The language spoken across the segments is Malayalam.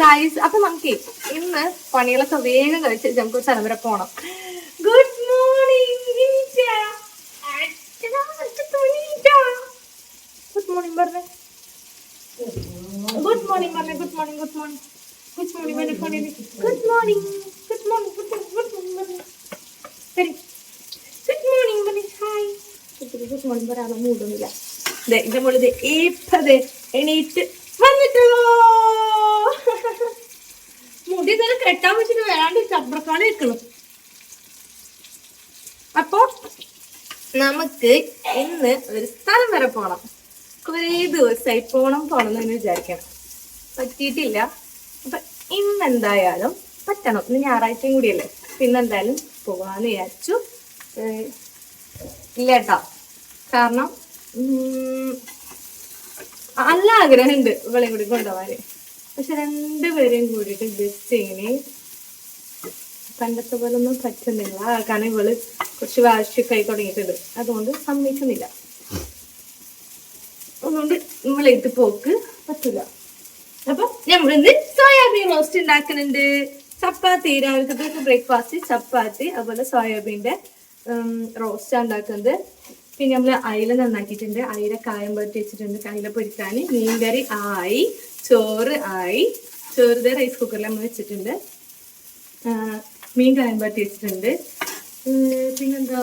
ഗായ്സ് അപ്പൊ നമുക്ക് ഇന്ന് പണികളൊക്കെ വേഗം കഴിച്ച് നമുക്ക് സ്ഥലം പോണം. ഗുഡ് മോർണിംഗ് ഗുഡ് മോർണിംഗ് പറഞ്ഞേ. ഗുഡ് മോർണിംഗ് പറഞ്ഞേ good morning good morning good morning പറഞ്ഞേ ഫോണിൽ good morning good morning good morning good morning പറഞ്ഞേ. ശരി ഗുഡ് മോർണിംഗ് പറഞ്ഞേ ഹായ് ഗുഡ് മോർണിംഗ് പറയാനുള്ള മൂടൊന്നുമില്ല ഇതിന്റെ മുകളിൽ ഏപ്പത് എണീറ്റ് വന്നിട്ടുള്ളൂ മുടി തന്നെ കെട്ടാൻ വെച്ചിട്ട് വേണ്ട ചബ്രക്കാണ് ഇരിക്കണം അപ്പോ നമുക്ക് ഇന്ന് ഒരു സ്ഥലം വരെ പോണം. കുറേ ദിവസമായി പോണം പോണം എന്ന് വിചാരിക്കണം. പറ്റിയിട്ടില്ല. അപ്പൊ ഇന്ന് എന്തായാലും പറ്റണം. ഇന്ന് ഞായറാഴ്ചയും കൂടിയല്ലേ. പിന്നെന്തായാലും പോവാന്ന് വിചാരിച്ചു. ഇല്ല കേട്ടോ കാരണം നല്ല ആഗ്രഹമുണ്ട് ഇവളെ കൂടി കൊണ്ടുപോകാന് പക്ഷെ രണ്ടുപേരെയും കൂടിയിട്ട് ജസ്റ്റ് ഇങ്ങനെ പണ്ടത്തെ പോലെ ഒന്നും പറ്റുന്നില്ല. കാരണം ഇവൾ കുറച്ച് വാശിയൊക്കെ തുടങ്ങിയിട്ടുണ്ട്. അതുകൊണ്ട് സമ്മതിക്കുന്നില്ല. അതുകൊണ്ട് ഇവളേറ്റ് പോക്ക് പറ്റില്ല അപ്പൊ നമ്മളിന്ന് സോയാബീൻ റോസ്റ്റ് ഉണ്ടാക്കുന്നുണ്ട് ചപ്പാത്തി രാവിലത്തെ ബ്രേക്ക്ഫാസ്റ്റ് ചപ്പാത്തി അതുപോലെ സോയാബീന്റെ റോസ്റ്റ് ഉണ്ടാക്കുന്നത് പിന്നെ നമ്മൾ അയില നന്നാക്കിയിട്ടുണ്ട്. അയില കായം പറ്റി വെച്ചിട്ടുണ്ട്. അയില പൊരിക്കാൻ മീൻകറി ആയി. ചോറ് ആയി. ചോറ് റൈസ് കുക്കറിൽ നമ്മൾ വെച്ചിട്ടുണ്ട്. മീൻ കായം പറ്റി വെച്ചിട്ടുണ്ട് പിന്നെന്താ?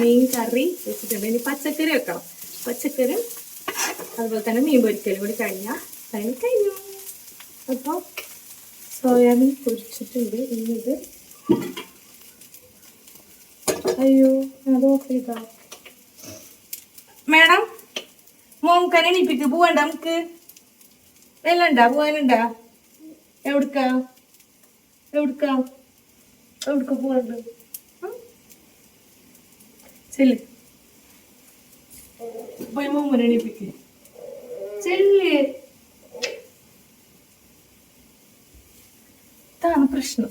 മീൻ കറി വെച്ചിട്ടുണ്ട്. ഇനി പച്ചക്കറി വെക്കണം. പച്ചക്കറി അതുപോലെ തന്നെ മീൻ പൊരിക്കലും കൂടി കഴിഞ്ഞാൽ അതിന് കഴിഞ്ഞു. അപ്പോൾ സോയാബീൻ പൊരിച്ചിട്ടുണ്ട്. ഇനി ഇത് അയ്യോ അത് ഓഫ് മേഡം മോൻകനെ എണീപ്പിക്ക് പോവണ്ട നമുക്ക്. വെല്ലണ്ടാ പോവാനുണ്ടാ? എവിടുക്കാ? എവിടുക്കാ? എവിടുക്ക പോവാണ്ട്? ചെല്ല്. പോയി മോമനെ എണീപ്പിക്ക്. ചെല്ല്. ഇതാണ് പ്രശ്നം.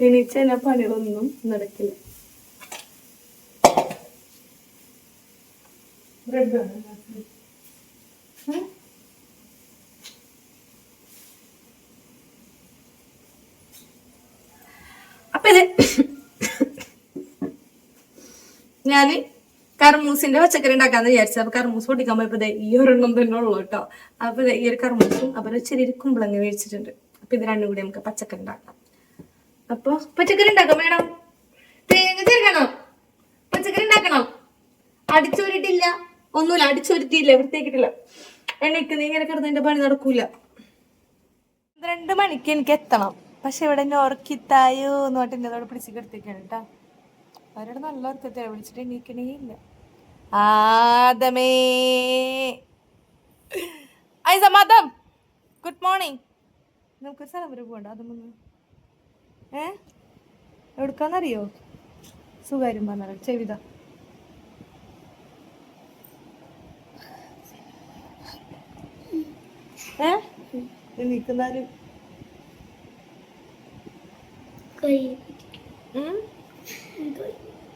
എണീച്ച പണികളൊന്നും നടക്കില്ല. ബ്രെഡ് വേണം. ഇത് ഞാൻ കർമൂസിന്റെ പച്ചക്കറി ഉണ്ടാക്കാന്ന് വിചാരിച്ചത് അപ്പൊ കർമൂസ് പൊട്ടിക്കാൻ പോയപ്പോ ഈ ഒരെണ്ണം തന്നെ ഉള്ളു കേട്ടോ. അപ്പൊ ഈ ഒരു കർമൂസും അപ്പൊ ചെറിയൊരു കുമ്പളങ്ങ മേടിച്ചിട്ടുണ്ട്. അപ്പൊ ഇത് രണ്ടും കൂടി നമുക്ക് പച്ചക്കറി ഉണ്ടാക്കാം. അപ്പൊ പച്ചക്കറി ഉണ്ടാക്കാം വേണം തേങ്ങ ചേർക്കണോ പച്ചക്കറി ഉണ്ടാക്കണം. അടിച്ചോരിട്ടില്ല. ഒന്നുമില്ല അടിച്ചൊരുത്തിയില്ല വൃത്തിയാക്കിട്ടില്ല എണ്ണയ്ക്ക് നീ ഇങ്ങനെ കിടന്നതിന്റെ പണി നടക്കൂല. രണ്ട് മണിക്ക് എനിക്ക് എത്തണം. പക്ഷെ ഇവിടെ എന്നെ ഉറക്കിത്തായോ എന്ന് പറഞ്ഞിട്ട് എന്നെ അതോടെ പിടിച്ച് കിടത്തിക്കാണ് കേട്ടോ. അവരോട് നല്ല ഉറക്കത്തില്ല വിളിച്ചിട്ട് എണീക്കണേ ഇല്ല ആദമേ ഐ ഗുഡ് മോർണിംഗ്. നമുക്ക് സ്ഥലം വരെ പോകണ്ട അതൊന്നും ഏ? എവിടുക്കാന്നറിയോ? സുഖാര്യം പറഞ്ഞാൽ ചെവിത. ഏ? നിൽക്കുന്നാലും?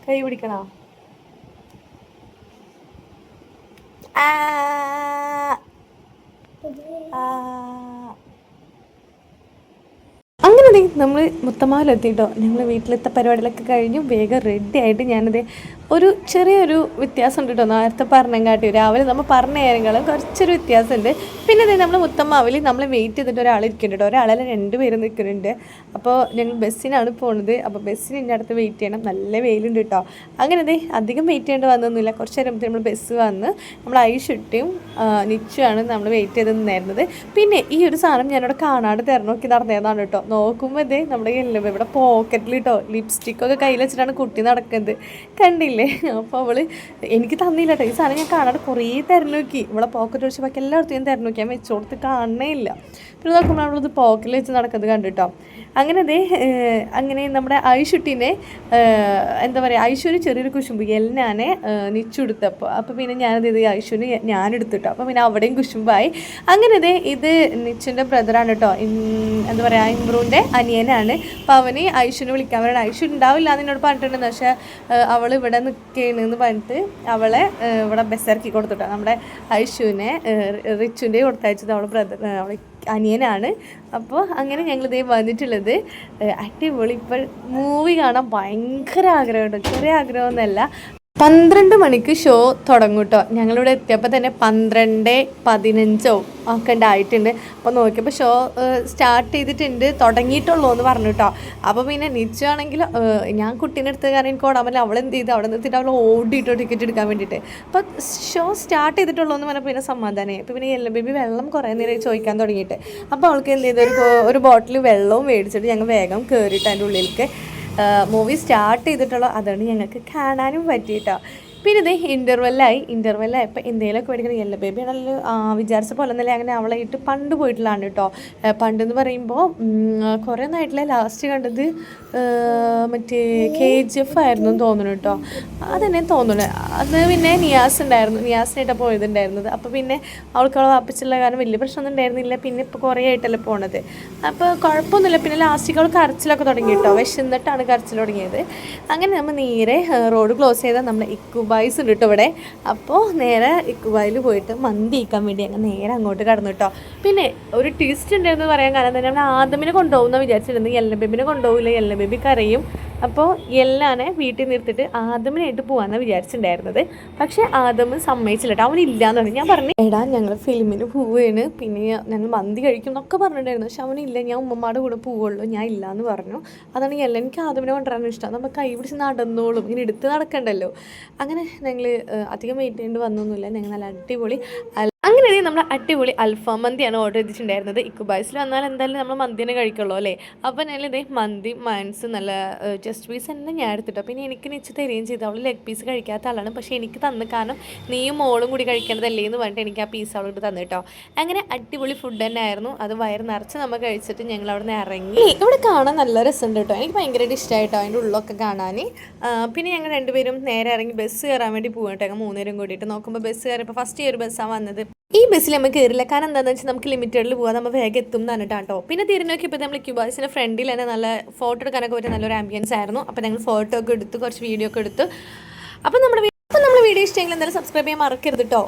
കൈ പിടിക്കണോ? അങ്ങനെ നമ്മൾ മുത്തമാലെത്തിട്ടോ ഞങ്ങൾ വീട്ടിലത്തെ പരിപാടികളൊക്കെ കഴിഞ്ഞു. വേഗം റെഡി ആയിട്ട് ഞാനത് ഒരു ചെറിയൊരു വ്യത്യാസം ഉണ്ട് കേട്ടോ. നേരത്തെ പറഞ്ഞെങ്കാട്ടി രാവിലെ നമ്മൾ പറഞ്ഞ കാര്യങ്ങളും കുറച്ചൊരു വ്യത്യാസമുണ്ട്. പിന്നെ ദേ നമ്മൾ മുത്തമാവിൽ നമ്മൾ വെയിറ്റ് ചെയ്തിട്ട് ഒരാൾ ഇരിക്കുന്നുണ്ട് കേട്ടോ. രണ്ട് പേര് നിൽക്കുന്നുണ്ട്. അപ്പോൾ ഞങ്ങൾ ബസ്സിനാണ് പോണത്. അപ്പോൾ ബസ്സിന് എന്റെ അടുത്ത് വെയിറ്റ് ചെയ്യണം. നല്ല വെയിലുണ്ട് കേട്ടോ. അങ്ങനെ അതെ അധികം വെയിറ്റ് ചെയ്യേണ്ടി വന്നൊന്നുമില്ല. കുറച്ച് നേരം നമ്മൾ ബസ് വന്ന് നമ്മൾ ഐഷുട്ടിയും നിച്ചുമാണ് നമ്മൾ വെയിറ്റ് ചെയ്ത് നിന്നായിരുന്നത് പിന്നെ ഈ ഒരു സാധനം ഞാനിവിടെ കാണാണ്ട് തിരഞ്ഞോക്കി നടന്നതാണ് കേട്ടോ. നോക്കുമ്പോൾ ഇതേ നമ്മുടെ ഇവിടെ പോക്കറ്റിൽ കേട്ടോ. ലിപ്സ്റ്റിക്കൊക്കെ കയ്യിൽ വെച്ചിട്ടാണ് കുട്ടി നടക്കുന്നത്. കണ്ടില്ലേ? അപ്പോൾ അവൾ എനിക്ക് തന്നില്ല കേട്ടോ ഈ സാധനം ഞാൻ കാണാതെ കുറേ തിരഞ്ഞോക്കി ഇവിടെ പോക്കറ്റ് വെച്ച് ബാക്കി എല്ലായിടത്തും ഞാൻ തിരഞ്ഞോക്കി ഞാൻ വെച്ച് കൊടുത്ത് കാണണേ ഇല്ല പിന്നെ നോക്കുമ്പോൾ അവളത് പോക്കറ്റിൽ വെച്ച് നടക്കുന്നത് കണ്ടിട്ടോ? അങ്ങനെ ദേ അങ്ങനെ നമ്മുടെ ഐഷുട്ടിനെ എന്താ പറയുക ഐശ്വര്യ ചെറിയൊരു കുശുമ്പ് എല്ലാനെ നിച്ചെടുത്തപ്പോൾ അപ്പോൾ പിന്നെ ഞാനത് ഇത് ഐശ്വര്യ ഞാൻ എടുത്തിട്ടോ അപ്പോൾ പിന്നെ അവിടെയും കുശുമ്പായി. അങ്ങനെ ദേ ഇത് നിച്ചിന്റെ ബ്രദറാണ് കേട്ടോ എന്താ പറയുക ഇമ്രൂന്റെ അനിയനാണ്. അപ്പോൾ അവന് ഐശ്വര്യ വിളിക്കാൻ പറയണം ഐശ്വര്യ ഉണ്ടാവില്ല എന്ന് എന്നോട് പറഞ്ഞിട്ടുണ്ടെന്ന്. പക്ഷേ അവൾ ഇവിടെ നിൽക്കുകയാണ് എന്ന് പറഞ്ഞിട്ട് അവളെ ഇവിടെ ബസ്സിറക്കി കൊടുത്തിട്ടോ. നമ്മുടെ ഐഷുവിനെ റിച്ചുവിന്റെ കൊടുത്തയച്ചത് അവളെ ബ്രദർ അവളെ അനിയനാണ്. അപ്പോൾ അങ്ങനെ ഞങ്ങൾ ഇതേ വന്നിട്ടുള്ളത് അടിപൊളി. ഇപ്പോൾ മൂവി കാണാൻ ഭയങ്കര ആഗ്രഹമുണ്ട്. ചെറിയ ആഗ്രഹമൊന്നുമല്ല. പന്ത്രണ്ട് മണിക്ക് ഷോ തുടങ്ങും കേട്ടോ ഞങ്ങളിവിടെ എത്തിയപ്പോൾ തന്നെ പന്ത്രണ്ട് പതിനഞ്ചോ ഒക്കെ ഉണ്ടായിട്ടുണ്ട്. അപ്പോൾ നോക്കിയപ്പോൾ ഷോ സ്റ്റാർട്ട് ചെയ്തിട്ടുണ്ട് തുടങ്ങിയിട്ടുള്ളൂ എന്ന് പറഞ്ഞു കേട്ടോ അപ്പോൾ പിന്നെ നിശ്ചയമാണെങ്കിൽ ഞാൻ കുട്ടീനെ അടുത്ത് കാരണം എനിക്ക് ഓടാൻ പറ്റില്ല. അവൾ എന്ത് ചെയ്തു? അവിടെ നിർത്തിയിട്ട് അവൾ ഓടിയിട്ടോ ടിക്കറ്റ് എടുക്കാൻ വേണ്ടിയിട്ട്. അപ്പോൾ ഷോ സ്റ്റാർട്ട് ചെയ്തിട്ടുള്ളൂ എന്ന് പറഞ്ഞപ്പോൾ പിന്നെ സമാധാനമായി അപ്പോൾ പിന്നെ എല്ലാം ബേബി വെള്ളം കുറേ നേരം ചോദിക്കാൻ തുടങ്ങിയിട്ട്. അപ്പോൾ അവൾക്ക് എന്ത് ചെയ്തു? ഒരു ഒരു ബോട്ടിൽ വെള്ളവും മേടിച്ചിട്ട് ഞങ്ങൾ വേഗം കയറിയിട്ട് അതിന്റെ ഉള്ളിലേക്ക് മൂവി സ്റ്റാർട്ട് ചെയ്തിട്ടുള്ള അതാണ് ഞങ്ങൾക്ക് കാണാനും പറ്റിയിട്ടോ. പിന്നെ ഇത് ഇന്റർവെല്ലായി ഇന്റർവെല്ലായപ്പോൾ എന്തെങ്കിലുമൊക്കെ മേടിക്കണം. എല്ലാ ബേബി ആണല്ലോ ആ, വിചാരിച്ച പോലെ ഒന്നല്ലേ അങ്ങനെ അവളെ ഇട്ട് പണ്ട് പോയിട്ടുള്ളതാണ് കേട്ടോ പണ്ടെന്ന് പറയുമ്പോൾ കുറേ നായിട്ടില്ല ലാസ്റ്റ് കണ്ടത് മറ്റേ കെ ജി എഫ് ആയിരുന്നു തോന്നുന്നു കേട്ടോ അതെന്നെ തോന്നുന്നു. അത് പിന്നെ നിയാസ് ഉണ്ടായിരുന്നു നിയാസിനായിട്ടാണ് പോയതുണ്ടായിരുന്നത്. അപ്പോൾ പിന്നെ അവൾക്ക് അവളെ വാപ്പിച്ചുള്ള കാരണം വലിയ പ്രശ്നമൊന്നും ഉണ്ടായിരുന്നില്ല. പിന്നെ ഇപ്പോൾ കുറേ ആയിട്ടല്ലേ പോണത്. അപ്പോൾ കുഴപ്പമൊന്നുമില്ല പിന്നെ ലാസ്റ്റിക്ക് അവൾ കരച്ചിലൊക്കെ തുടങ്ങി കേട്ടോ വിശന്നിട്ടാണ് കരച്ചിൽ തുടങ്ങിയത്. അങ്ങനെ നമ്മൾ നേരെ റോഡ് ക്ലോസ് ചെയ്താൽ നമ്മുടെ ഇക്കുബായ്സ് ഉണ്ട് കേട്ടോ ഇവിടെ. അപ്പോൾ നേരെ ഇക്കുബായിൽ പോയിട്ട് മന്തി ഇക്കാൻ വേണ്ടി അങ്ങ് നേരെ അങ്ങോട്ട് കടന്നു കേട്ടോ പിന്നെ ഒരു ട്വിസ്റ്റ് ഉണ്ടായിരുന്നു പറയാൻ കാരണം തന്നെ നമ്മൾ ആദമിനെ കൊണ്ടുപോകുന്ന വിചാരിച്ചിരുന്നത്. എല്ല ബേബിനെ കൊണ്ടുപോകില്ല എല്ല ബേബി കരയും. അപ്പോൾ എല്ലാനെ വീട്ടിൽ നിർത്തിയിട്ട് ആദമിനായിട്ട് പോകാമെന്നാണ് വിചാരിച്ചിട്ടുണ്ടായിരുന്നത്. പക്ഷേ ആദമ് സമ്മതിച്ചില്ല കേട്ടോ അവനില്ലാന്ന് പറഞ്ഞു. ഞാൻ പറഞ്ഞു എടാ ഞങ്ങൾ ഫിലിമിന് പോവുകയാണ് പിന്നെ ഞങ്ങൾ മന്തി കഴിക്കും എന്നൊക്കെ പറഞ്ഞിട്ടുണ്ടായിരുന്നു. പക്ഷെ അവനില്ല ഞാൻ ഉമ്മമാരുടെ കൂടെ പോവുള്ളൂ. ഞാൻ ഇല്ലാന്ന് പറഞ്ഞു. അതാണ് എല്ലാം എനിക്ക് ആദമിനെ കൊണ്ടുവരാനും ഇഷ്ടം. നമ്മൾ കൈ പിടിച്ച് നടന്നോളും. ഇങ്ങനെ എടുത്ത് നടക്കണ്ടല്ലോ. അങ്ങനെ ഞങ്ങൾ അധികം വെയിറ്റ് ചെയ്യേണ്ടി വന്നൊന്നുമില്ല. ഞങ്ങൾ നല്ല അടിപൊളി അങ്ങനെ നമ്മൾ അടിപൊളി അൽഫാം മന്തിയാണ് ഓർഡർ ചെയ്തിട്ടുണ്ടായിരുന്നത്. ഇക്കുബായ്സിൽ വന്നാൽ എന്തായാലും നമ്മൾ മന്തിനെ കഴിക്കുള്ളൂ അല്ലേ? അപ്പം ഞാൻ ഇതേ മന്തി മൈൻസ് നല്ല ചെസ്റ്റ് പീസ് തന്നെ ഞാൻ എടുത്തിട്ടോ. പിന്നെ എനിക്ക് നിച്ച് തരികയും ചെയ്തു. അവൾ ലെഗ് പീസ് കഴിക്കാത്ത ആളാണ്. പക്ഷേ എനിക്ക് തന്നു. കാരണം നീയും മോളും കൂടി കഴിക്കേണ്ടതല്ലേ എന്ന് പറഞ്ഞിട്ട് എനിക്ക് ആ പീസ് അവളോട് തന്നു കേട്ടോ. അങ്ങനെ അടിപൊളി ഫുഡ് തന്നെ ആയിരുന്നു. അത് വയറ് നിറച്ച് നമ്മൾ കഴിച്ചിട്ട് ഞങ്ങൾ അവിടെ നിന്ന് ഇറങ്ങി. ഇവിടെ കാണാൻ നല്ല രസമുണ്ട് കേട്ടോ. എനിക്ക് ഭയങ്കരമായിട്ട് ഇഷ്ടമായിട്ടോ അതിന്റെ ഉള്ളൊക്കെ കാണാൻ പിന്നെ ഞങ്ങൾ രണ്ടുപേരും നേരെ ഇറങ്ങി ബസ് കയറാൻ വേണ്ടി പോകും കേട്ടോ. മൂന്നുപേരും കൂടിയിട്ട്. നോക്കുമ്പോൾ ബസ് കയറിയപ്പോൾ ഫസ്റ്റ് ഇയർ ബസ്സാണ് വന്നത്. ഈ ബസ്സിൽ നമ്മൾ കയറില്ല. കാരണം എന്താണെന്ന് വെച്ചാൽ നമുക്ക് ലിമിറ്റഡിൽ പോകാം നമ്മൾ വേഗം എത്തും എന്നാണ് കേട്ടോ പിന്നെ തിരിഞ്ഞു നോക്കിയപ്പോൾ നമ്മൾ ക്യൂബാസിന്റെ ഫ്രണ്ടിൽ തന്നെ നല്ല ഫോട്ടോ എടുക്കാനൊക്കെ പറ്റിയ നല്ലൊരു ആംബിയൻസ് ആയിരുന്നു. അപ്പോൾ ഞങ്ങൾ ഫോട്ടോ ഒക്കെ എടുത്ത് കുറച്ച് വീഡിയോ ഒക്കെ എടുത്ത്. അപ്പോൾ നമ്മുടെ അപ്പോൾ നമ്മൾ വീഡിയോ ഇഷ്ടമെങ്കിൽ എന്തായാലും സബ്സ്ക്രൈബ് ചെയ്യാൻ മറക്കരുത് കേട്ടോ